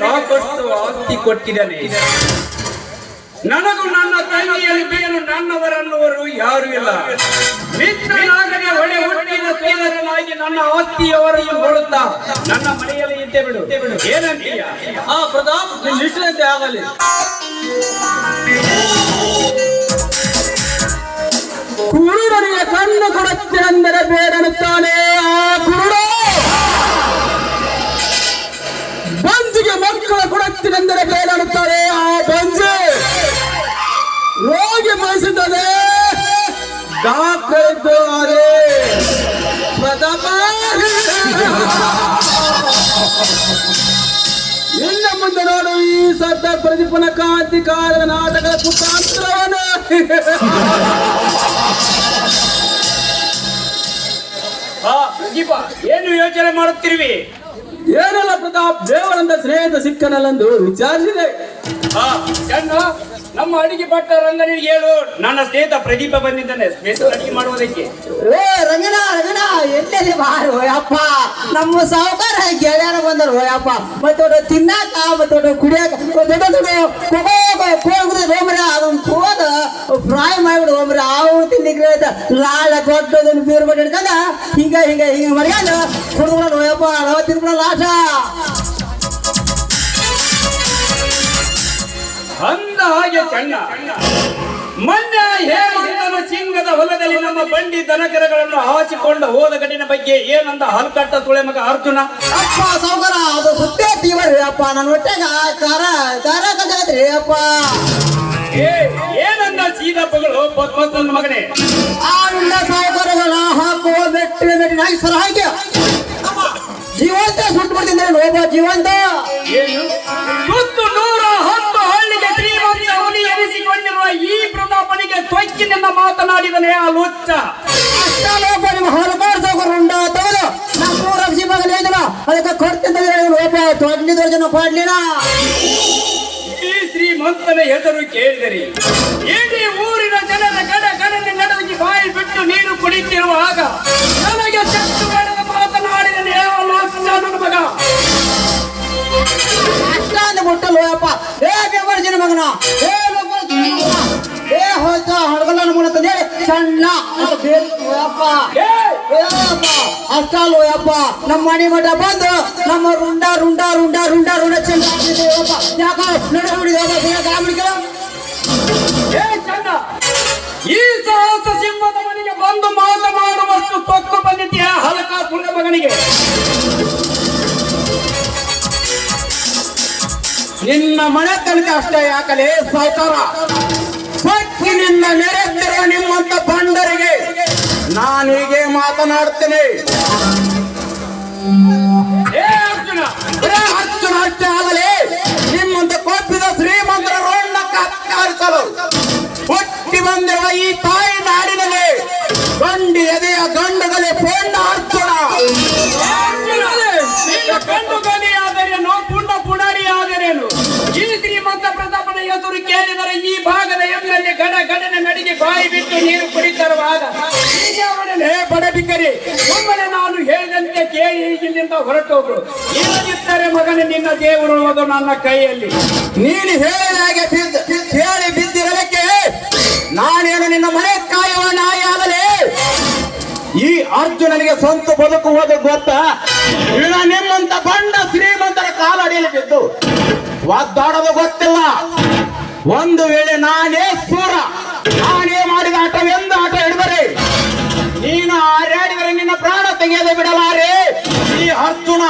ಸಾಕಷ್ಟು ಆಸ್ತಿ ಕೊಟ್ಟಿದ್ದಾನೆ. ನನಗೂ ನನ್ನ ತಂಗಿಯಲ್ಲಿ ಬೇನು ನನ್ನವರನ್ನುವರು ಯಾರು ಇಲ್ಲ. ಮಿತ್ರನಾಗದೆ ಹೊಳೆ ಹುಟ್ಟಿದ ಸೋದರನಾಗಿ ನನ್ನ ಆಸ್ತಿಯವರನ್ನು ನೋಡುತ್ತಾ ನನ್ನ ಮನೆಯಲ್ಲಿ ಇದ್ದೆ ಬಿಡು. ಏನಂತೀಯ? ಆ ಪ್ರತಾಪ್ ಇಷ್ಟದಂತೆ ಆಗಲಿ. ಕುರುಡನಿಗೆ ಕಣ್ಣು ಕೊಡುತ್ತೇನೆಂದರೆ ಬೇಡನುತ್ತಾನೆ ಕೊಡುತ್ತೇನೆಂದರೆ ಬೇಡನುತ್ತಾರೆ ಆ ಬಂಜೆ. ರೋಗಿ ಬಯಸುತ್ತದೆ ಡಾಕ್ಟರ್ ಅದೇ ಪ್ರತಾಪ. ಇನ್ನು ಮುಂದೆ ನೋಡು ಈ ಸದ್ದ ಪ್ರದೀಪನ ಕಾಂತಿಕಾರದ ನಾಟಕದ ಪ್ರದೀಪ, ಏನು ಯೋಚನೆ ಮಾಡುತ್ತಿರುವಿ? ಏನಿಲ್ಲ ಪ್ರತಾಪ್ ದೇವರಂತ ಸ್ನೇಹಿತ ಸಿಕ್ಕನಲ್ಲಂದು ವಿಚಾರಿಸಿದೆ. ನಮ್ಮ ಅಡಿಗೆ ಭಟ್ಟ ರಂಗನಿಗೆ ಹೇಳು. ನನ್ನ ಸ್ನೇಹಿತ ಪ್ರದೀಪ ಬಂದಿದ್ದಾನೆ ಸ್ನೇಹಿತ ಅಡಿಗೆ ಮಾಡುವುದಕ್ಕೆ. ಏ ರಂಗನ ರಂಗನ ಎಲ್ಲೆಲ್ಲಿ ಬಾರು ಯಪ್ಪ ನಮ್ಮ ಸಾವುಕಾರ ಗೆಳೆಯರ ಬಂದರು ಯಪ್ಪ ಮತ್ತೆ ತಿನ್ನಾಕ ಮತ್ತೆ ಕುಡಿಯಾಕ ದೊಡ್ಡ ದೊಡ್ಡ ಅವ್ರು ಲಾಳ ದೊಡ್ಡದನ್ನು ಬೀರ್ ಮಾಡಿ ಹಿಡ್ಕಂದ ಹಿಂಗ ಹಿಂಗ ಹಿಂಗ ಮರ್ಯಾದ ಕುಡ್ದು ಯಪ್ಪ ನಾವ ತಿನ್ಬಿಡ ಲಾಟ ಅಂದ ಹಾಗೆ ಚೆನ್ನ ಮೊನ್ನೆ ಹೇಮಂತನ ಸಿಂಗದ ಹೊಲದಲ್ಲಿ ನಮ್ಮ ಬಂಡಿ ದನಕರಗಳನ್ನು ಹಾಸಿಕೊಂಡು ಹೋದ ಗಡಿನ ಬಗ್ಗೆ ಏನಂದ ಹಲ್ಕಟ್ಟ ತುಳೆ ಮಗ ಅರ್ಜುನ? ಅಪ್ಪ ಸೌಕರ ಅದು ಸುತ್ತೇ ತೀವ್ರ ಅಪ್ಪ. ನನ್ನ ಹೊಟ್ಟೆಗ ಕಾರ ಕಾರ ಕಜಾದ್ರಿ ಅಪ್ಪ. ಏ ನನ್ನ ಮಗನೇ. ಆವಿಲ್ಲ ಸಾವುಕಾರಗಳ ಹಾಕುವ ಬೆಟ್ಟಿನ ಸರ ಹಾಕಿ ಜೀವಂತ ಸುಟ್ಟು ಬಿಡ್ತೀನಿ ಒಬ್ಬ ಜೀವಂತ. ಸುತ್ತು ನೂರ ಹತ್ತು ಹಳ್ಳಿಗೆ ಶ್ರೀಮಂತ ಅವನಿ ಎನಿಸಿಕೊಂಡಿರುವ ಈ ಪ್ರತಾಪನಿಗೆ ಸ್ವಚ್ಛನಿಂದ ಮಾತನಾಡಿದನೇ ಆ ಲೋಚ ಅಷ್ಟೊಬ್ಬ ನಿಮ್ಮ ಹಲವಾರು ಸಾವುಕಾರ ಉಂಡ ತಗದು ನಮ್ಮ ಮೂರ ಅದಕ್ಕೆ ಕೊಡ್ತಿದ್ದ ಒಬ್ಬ ತೊಡ್ಲಿ ಕೊಡ್ಲಿನ. ಈ ಶ್ರೀಮಂತನ ಹೆಸರು ಕೇಳಿದರಿ. ಊರಿನ ಜನರ ಗಡ ಗಡನೆ ನಡುವಿಗೆ ಬಾಯಿ ಬಿಟ್ಟು ನೀರು ಕುಡಿತಿರುವಾಗ ನನಗೆ ಶಕ್ತಿ ಮಾಡದ ಮಾತನಾಡಿದನೇ ಆ ಲುಚ್ಚ ನನ್ನ ಮಗ ಅಷ್ಟೊಂದು ಮುಟ್ಟಲು ಅಪ್ಪ ಏ ಬೆಂಬರ್ಜಿನ ಮಗನ ಏ ಬೆಂಬರ್ಜಿನ ಮಗನ ಏ ಹೋಯ್ತ ಹಡಗಲ್ಲ ಮೂಲಕ ಹೇಳಿ ಸಣ್ಣ ಅಂತ ಬೇಕು ಅಪ್ಪ ಏ ಏಯಪ್ಪ, ಅಷ್ಟಲ್ವ ಯಪ್ಪ ನಮ್ಮ ಮನೆ ಮಠ ಬಂದು ನಮ್ಮ ರುಂಡ ರುಂಡ ರುಂಡ ರುಂಡ ರುಂಡ ಚೆಂದ ಯಾಕ ನಡ ಬಿಡಿದ ಏ ಚಂದ ಈ ಸಾಹಸ ಸಿಂಹದ ಮನೆಗೆ ಬಂದು ಮಾತನಾಡುವಷ್ಟು ಸೊಕ್ಕು ಬಂದಿದ್ದೀಯ? ಹಲಕ ಸುಳ್ಳ ಮಗನಿಗೆ. ನಿನ್ನ ಮನೆ ತನಕ ಅಷ್ಟೇ ಯಾಕಲೇ ಸಾವುಕಾರ ನಿನ್ನ ನೆರೆದಿರುವ ನಿಮ್ಮಂತ ಬಂಡರಿಗೆ ನಾನು ಹೀಗೆ ಮಾತನಾಡ್ತೇನೆ. ಬಂದಿರುವ ಈ ತಾಯಿ ನಾಡಿನಲ್ಲಿ ಗಂಡಿ ಎದೆಯ ಗಂಡಗಲಿ ಪೂರ್ಣ ಅರ್ಜುನ. ಕಂಡು ಗಲಿ ಆದರೇನು ಪುಂಡ ಪುಡಾರಿ ಆದರೇನು ಈ ಶ್ರೀಮಂತ ಪ್ರತಾಪನ ಎದುರು ಕೇಳಿದರೆ ಈ ಭಾಗದ ಎಮ್ಮಲ್ಲಿ ಗಡ ಗಡನ ನಡಿಗೆ ಬಾಯಿ ಬಿಟ್ಟು ನೀರು ಕುಡಿತರವಾದ ಹೀಗೆ ಹೇ ಬಡಬಿಕ್ಕರಿ ಒಮ್ಮೆ ನಾನು ಹೇಳಿದಂತೆ ಕೇಳಿ ಇಲ್ಲಿಂದ ಹೊರಟೋಗ್ರು ಇಲ್ಲದಿದ್ದರೆ ಮಗನೇ ನಿನ್ನ ದೇವರು ಅದು ನನ್ನ ಕೈಯಲ್ಲಿ. ನೀನು ಹೇಳಿದ ಹಾಗೆ ಬಿದ್ದ ಹೇಳಿ ಬಿದ್ದಿರಲಿಕ್ಕೆ ನಾನೇನು ನಿನ್ನ ಮನೆ ಕಾಯುವ ನಾಯಿ ಆಗಲೇ? ಈ ಅರ್ಜುನನಿಗೆ ಸ್ವಂತ ಬದುಕುವುದು ಗೊತ್ತಾ? ಇನ್ನ ನಿಮ್ಮಂತ ಬಂಡ ಶ್ರೀಮಂತರ ಕಾಲಡಿಯಲ್ಲಿ ಬಿದ್ದು ಒದ್ದಾಡೋದು ಗೊತ್ತಿಲ್ಲ. ಒಂದು ವೇಳೆ ನಾನೇ ಸೂರ ನಾನೇ ಮಾಡಿದ ಆಟವೆಂದು ಆಟ ಹಿಡಿದರೆ ನೀನು ಆರಾಡಿದರೆ ನಿನ್ನ ಪ್ರಾಣ ತೆಗೆಯದೆ ಬಿಡಲಾರೆ. ಈ ಅರ್ಜುನ.